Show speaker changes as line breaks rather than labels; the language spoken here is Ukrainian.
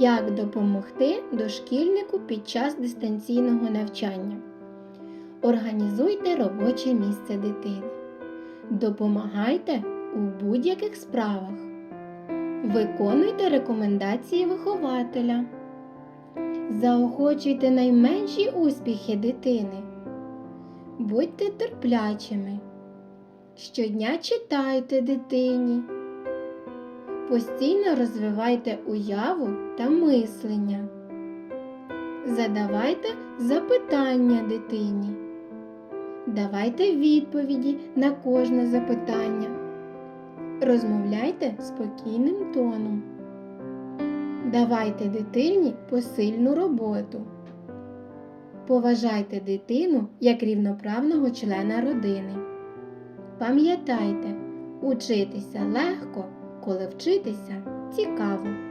Як допомогти дошкільнику під час дистанційного навчання? Організуйте робоче місце дитини. Допомагайте у будь-яких справах. Виконуйте рекомендації вихователя. Заохочуйте найменші успіхи дитини. Будьте терплячими. Щодня читайте дитині. Постійно розвивайте уяву та мислення. Задавайте запитання дитині. Давайте відповіді на кожне запитання. Розмовляйте спокійним тоном. Давайте дитині посильну роботу. Поважайте дитину як рівноправного члена родини. Пам'ятайте, учитися легко, коли вчитися цікаво.